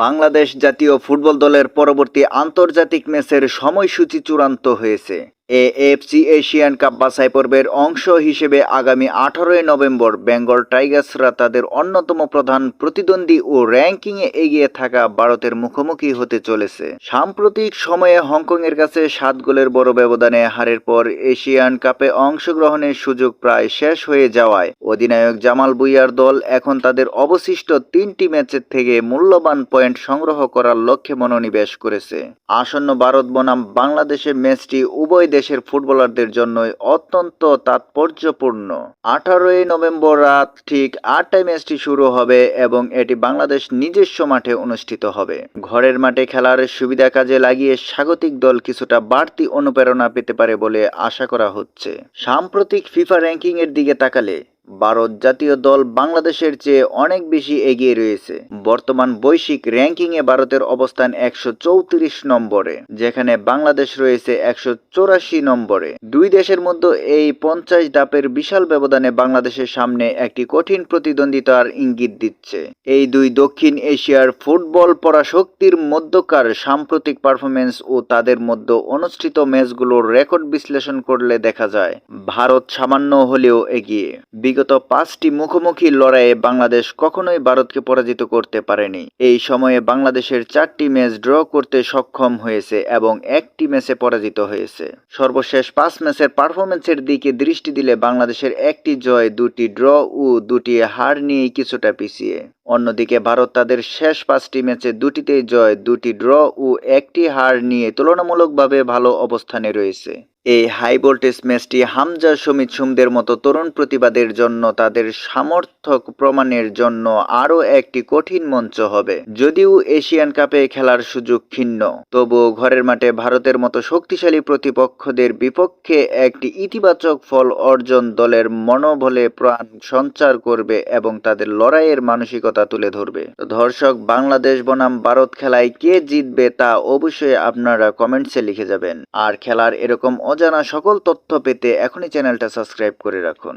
বাংলাদেশ জাতীয় ফুটবল দলের পরবর্তী আন্তর্জাতিক ম্যাচের সময়সূচি চূড়ান্ত হয়েছে। এএফসি এশিয়ান কাপ বাছাই পর্বের অংশ হিসেবে আগামী আঠারোই নভেম্বর বেঙ্গল টাইগার্সরা তাদের অন্যতম প্রধান প্রতিদ্বন্দ্বী ও র্যাঙ্কিংয়ে এগিয়ে থাকা ভারতের মুখোমুখি হতে চলেছে। সাম্প্রতিক সময়ে হংকংয়ের কাছে সাত গোলের বড় ব্যবধানে হারের পর এশিয়ান কাপে অংশগ্রহণের সুযোগ প্রায় শেষ হয়ে যাওয়ায় অধিনায়ক জামাল বুইয়ার দল এখন তাদের অবশিষ্ট তিনটি ম্যাচের থেকে মূল্যবান পয়েন্ট সংগ্রহ করার লক্ষ্যে মনোনিবেশ করেছে। আসন্ন ভারত বনাম বাংলাদেশের ম্যাচটি উভয় দেশের ফুটবলারদের জন্যই অত্যন্ত তাৎপর্যপূর্ণ। আঠারোই নভেম্বর রাত ঠিক আটটায় ম্যাচটি শুরু হবে এবং এটি বাংলাদেশ নিজস্ব মাঠে অনুষ্ঠিত হবে। ঘরের মাঠে খেলার সুবিধা কাজে লাগিয়ে স্বাগতিক দল কিছুটা বাড়তি অনুপ্রেরণা পেতে পারে বলে আশা করা হচ্ছে। সাম্প্রতিক ফিফা র্যাঙ্কিংয়ের দিকে তাকালে ভারত জাতীয় দল বাংলাদেশের চেয়ে অনেক বেশি এগিয়ে রয়েছে। বর্তমান বৈশ্বিক র্যাঙ্কিংয়ে ভারতের অবস্থান একশো চৌত্রিশ নম্বরে, যেখানে বাংলাদেশ রয়েছে একশো নম্বরে। দুই দেশের মধ্যে এই পঞ্চাশ ধাপের বিশাল ব্যবধানে বাংলাদেশের সামনে একটি কঠিন প্রতিদ্বন্দ্বিতার ইঙ্গিত দিচ্ছে। এই দুই দক্ষিণ এশিয়ার ফুটবল পরাশক্তির মধ্যকার সাম্প্রতিক পারফরমেন্স ও তাদের মধ্যে অনুষ্ঠিত ম্যাচগুলোর রেকর্ড বিশ্লেষণ করলে দেখা যায়, ভারত সামান্য হলেও এগিয়ে। বিগত পাঁচটি মুখোমুখি লড়াইয়ে বাংলাদেশ কখনোই ভারতকে পরাজিত করতে পারেনি। এই সময়ে বাংলাদেশের চারটি ম্যাচ ড্র করতে সক্ষম হয়েছে এবং একটি ম্যাচে পরাজিত হয়েছে। সর্বশেষ পাঁচ ম্যাচের পারফরমেন্সের দিকে দৃষ্টি দিলে বাংলাদেশের একটি জয়, দুটি ড্র ও দুটি হার নিয়েই কিছুটা পিছিয়ে। অন্যদিকে ভারত তাদের শেষ পাঁচটি ম্যাচে দুটিতেই জয়, দুটি ড্র ও একটি হার নিয়ে তুলনামূলকভাবে ভালো অবস্থানে রয়েছে। এই হাই ভোল্টেজ ম্যাচটি হামজা, সমিত, সুমদের মতো তরুণ প্রতিবাদের জন্য, তাদের সামর্থক প্রমাণের জন্য আরও একটি কঠিন মঞ্চ হবে। যদিও এশিয়ান কাপে খেলার সুযোগ ক্ষীণ তবুও ঘরের মাঠে ভারতের মতো শক্তিশালী প্রতিপক্ষদের বিপক্ষে একটি ইতিবাচক ফল অর্জন দলের মনোবলে প্রাণ সঞ্চার করবে এবং তাদের লড়াইয়ের মানসিকতা তুলে ধরবে। দর্শক, বাংলাদেশ বনাম ভারত খেলায় কে জিতবে তা অবশ্যই আপনারা কমেন্টসে লিখে যাবেন। আর খেলার এরকম অজানা সকল তথ্য পেতে এখনই চ্যানেলটা সাবস্ক্রাইব করে রাখুন।